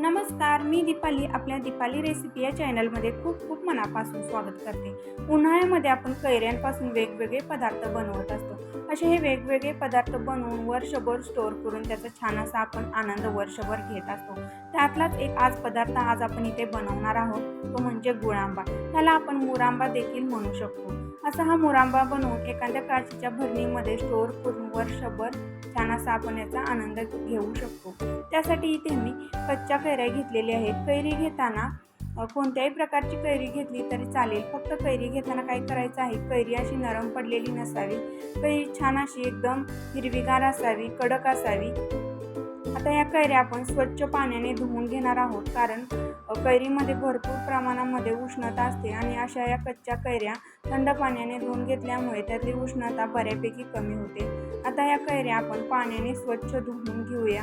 नमस्कार मी दीपाली आपल्या दीपाली रेसिपी या चॅनलमध्ये खूप खूप मनापासून स्वागत करते. उन्हाळ्यामध्ये आपण कैऱ्यांपासून वेगवेगळे पदार्थ बनवत असतो. असे हे वेगवेगळे पदार्थ बनवून वर्षभर स्टोअर करून त्याचा छान असा आपण आनंद वर्षभर घेत असतो. त्यातलाच एक आज पदार्थ आज आपण इथे बनवणार आहोत तो म्हणजे गुळांबा. त्याला आपण मुरांबा देखील म्हणू शकतो. असा हा मुरांबा बनवून एखाद्या काचेच्या भरणीमध्ये स्टोअर करून वर्षभर छान असा आपण याचा आनंद घेऊ शकतो. त्यासाठी इथे मी कच्च्या कैऱ्या घेतलेल्या आहेत. कैरी घेताना कोणत्याही प्रकारची कैरी घेतली तरी चालेल. फक्त कैरी घेताना काय करायचं आहे? कैरी अशी नरम पडलेली नसावी. कैरी छान अशी एकदम हिरवीगार असावी कडक असावी. आता या कैऱ्या आपण स्वच्छ पाण्याने धुवून घेणार आहोत. कारण कैरीमध्ये भरपूर प्रमाणामध्ये उष्णता असते आणि अशा या कच्च्या कैऱ्या थंड पाण्याने धुवून घेतल्यामुळे त्यातली उष्णता बऱ्यापैकी कमी होते. आता या कैऱ्या आपण पाण्याने स्वच्छ धुवून घेऊया.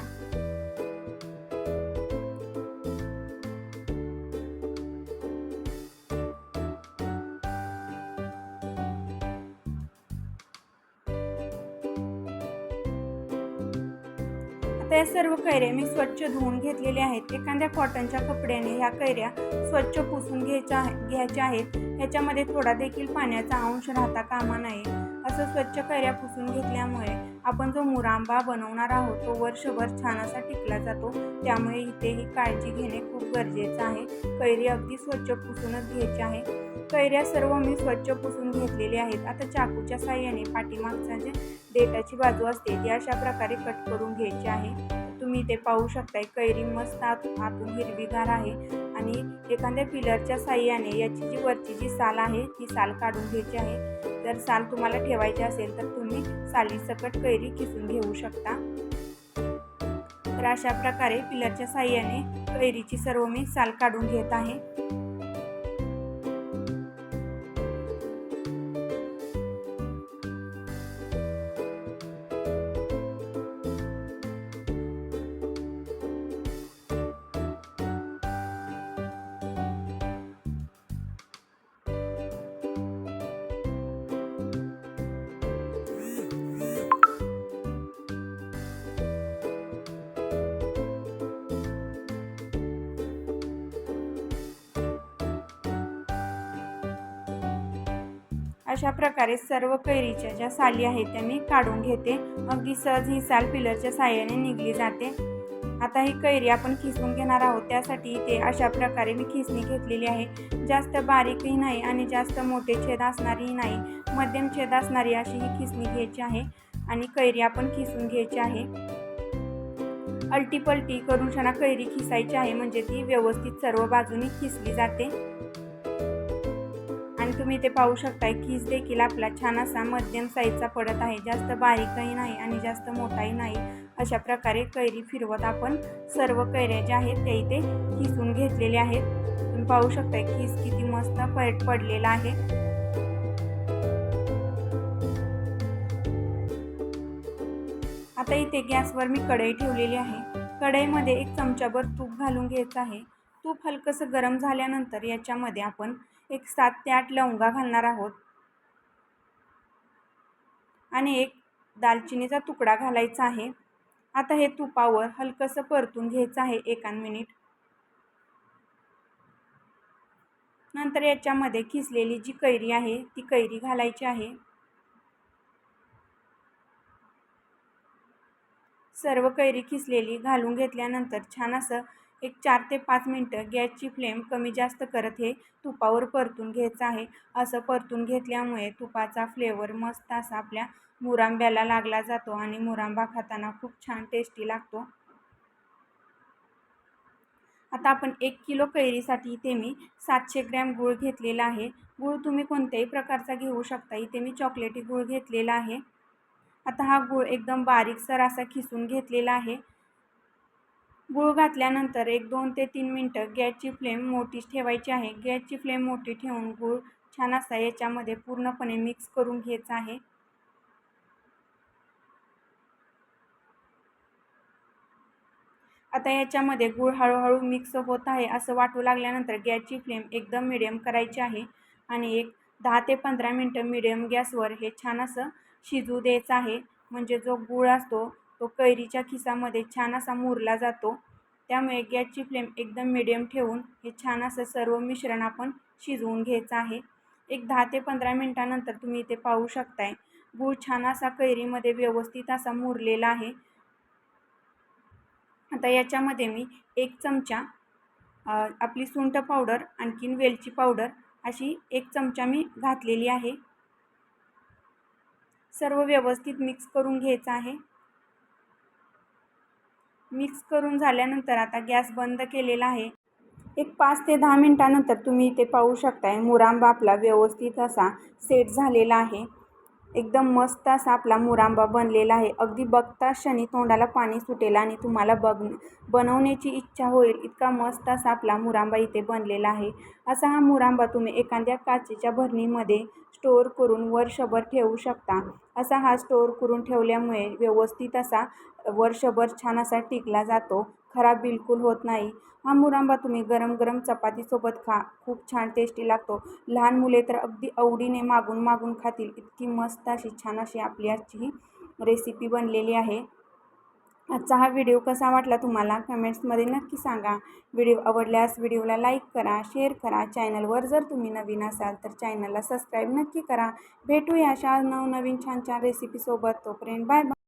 आता या सर्व कैऱ्या मी स्वच्छ धुवून घेतलेल्या आहेत. एखाद्या कॉटनच्या कपड्याने ह्या कैऱ्या स्वच्छ पुसून घ्यायच्या घ्यायच्या आहेत. ह्याच्यामध्ये थोडा देखील पाण्याचा अंश राहता कामा नये. असं स्वच्छ कैऱ्या पुसून घेतल्यामुळे आपण जो मुरांबा बनवणार आहोत तो वर्षभर छान असा टिकला जातो. त्यामुळे इथे ही काळजी घेणे खूप गरजेचं आहे. कैरी अगदी स्वच्छ पुसूनच घ्यायची आहे. कैऱ्या सर्व मी स्वच्छ पुसून घेतलेल्या आहेत. आता चाकूच्या साह्याने पाठीमागचा जे देठाची बाजू असते ती अशा प्रकारे कट करून घ्यायची आहे. तुम्ही इथे पाहू शकताय कैरी मस्त आत आतून हिरवीगार आहे आणि एखाद्या पिलरच्या साह्याने याची जी वरची जी साल आहे ती साल काढून घ्यायची आहे. जर साल तुम्हाला ठेवायची असेल तर तुम्ही सालीसकट कैरी किसून घेऊ शकता. तर अशा प्रकारे पिलरच्या साह्याने कैरीची सर्व मी साल काढून घेत आहे. अशा प्रकारे सर्व कैरीच्या ज्या साली आहेत त्या मी काढून घेते. अगदी सहज ही साल पिलरच्या साह्याने निघली जाते. आता ही कैरी आपण खिसून घेणार आहोत. त्यासाठी इथे अशा प्रकारे मी खिसणी घेतलेली आहे. जास्त बारीकही नाही आणि जास्त मोठे छेद असणारीही नाही. मध्यम छेद असणारी अशी ही खिसणी घ्यायची आहे आणि कैरी आपण खिसून घ्यायची आहे. अल्टीपलटी करून शना कैरी खिसायची आहे म्हणजे ती व्यवस्थित सर्व बाजूनी खिसली जाते. तुम्ही ते पाहू शकताय खीस देखील आपला छान असा मध्यम साईजचा पडत आहे. जास्त बारीकही नाही आणि जास्त मोठाही नाही. अशा प्रकारे कैरी फिरवत आपण सर्व कैऱ्या ज्या आहेत त्या इथे खिसून घेतलेल्या आहेत. तुम्ही पाहू शकताय खीस किती मस्त पैट पडलेला आहे. आता इथे गॅसवर मी कढई ठेवलेली आहे. कढईमध्ये एक चमचाभर तूप घालून घ्यायचं आहे. तूप हलकंसं गरम झाल्यानंतर याच्यामध्ये आपण एक सात ते आठ लवंगा घालणार आहोत. आणि एक दालचिनीचा तुकडा घालायचा आहे. आता हे तुपावर हलकंसं परतून घ्यायचं आहे एकान मिनिट. नंतर याच्यामध्ये खिसलेली जी कैरी आहे ती कैरी घालायची आहे. सर्व कैरी खिसलेली घालून घेतल्यानंतर छान असं एक चार ते पाच मिनटं गॅसची फ्लेम कमी जास्त करत हे तुपावर परतून घ्यायचं आहे. असं परतून घेतल्यामुळे तुपाचा फ्लेवर मस्त असा आपल्या मुरांब्याला लागला जातो आणि मुरांबा खाताना खूप छान टेस्टी लागतो. आता आपण एक किलो कैरीसाठी इथे मी सातशे ग्रॅम गूळ घेतलेला आहे. गूळ तुम्ही कोणत्याही प्रकारचा घेऊ शकता. इथे मी चॉकलेटी गूळ घेतलेला आहे. आता हा गूळ एकदम बारीकसर असा खिसून घेतलेला आहे. गूळ घातल्यानंतर एक दोन ते तीन मिनटं गॅसची फ्लेम मोठी ठेवायची आहे. गॅसची फ्लेम मोठी ठेवून गूळ छान असा याच्यामध्ये पूर्णपणे मिक्स करून घ्यायचा आहे. आता याच्यामध्ये गूळ हळूहळू मिक्स होत आहे असं वाटू लागल्यानंतर गॅसची फ्लेम एकदम मिडियम करायची आहे आणि एक दहा ते पंधरा मिनटं मिडियम गॅसवर हे छान असं शिजू द्यायचं आहे. म्हणजे जो गूळ असतो तो कैरीच्या खिसामध्ये छान असा मुरला जातो. त्यामुळे गॅसची फ्लेम एकदम मिडियम ठेवून हे छान असं सर्व मिश्रण आपण शिजवून घ्यायचं आहे. एक दहा ते पंधरा मिनटानंतर तुम्ही इथे पाहू शकताय. गूळ छान असा कैरीमध्ये व्यवस्थित असा मुरलेला आहे. आता याच्यामध्ये मी एक चमचा आपली सुंठ पावडर आणखीन वेलची पावडर अशी एक चमचा मी घातलेली आहे. सर्व व्यवस्थित मिक्स करून घ्यायचं आहे. मिक्स करून झाल्यानंतर आता गॅस बंद केलेला आहे. एक पाच ते दहा मिनटानंतर तुम्ही इथे पाहू शकताय मुरांबा आपला व्यवस्थित असा सेट झालेला आहे. एकदम मस्त असा आपला मुरांबा बनलेला आहे. अगदी बघता क्षणी तोंडाला पाणी सुटेल आणि तुम्हाला बघ बनवण्याची इच्छा होईल. इतका मस्त असा आपला मुरांबा इथे बनलेला आहे. असा हा मुरांबा तुम्ही एखाद्या काचेच्या भरणीमध्ये स्टोअर करून वर्षभर ठेवू शकता. असा हा स्टोअर करून ठेवल्यामुळे व्यवस्थित असा वर्षभर छान असा टिकला जातो. खराब बिलकुल होत नाही. हा मुरांबा तुम्ही गरम गरम चपातीसोबत खा. खूप छान टेस्टी लागतो. लहान मुले तर अगदी आवडीने मागून मागून खातील. इतकी मस्त अशी छान अशी आपली आजची ही रेसिपी बनलेली आहे. आजचा हा व्हिडिओ कसा वाटला तुम्हाला? कमेंट्समध्ये नक्की सांगा. व्हिडिओ आवडल्यास व्हिडिओला लाईक करा शेअर करा. चॅनलवर जर तुम्ही नवीन असाल तर चॅनलला सबस्क्राईब नक्की करा. भेटूया अशा नवनवीन छान छान रेसिपीसोबत तोपर्यंत बाय बाय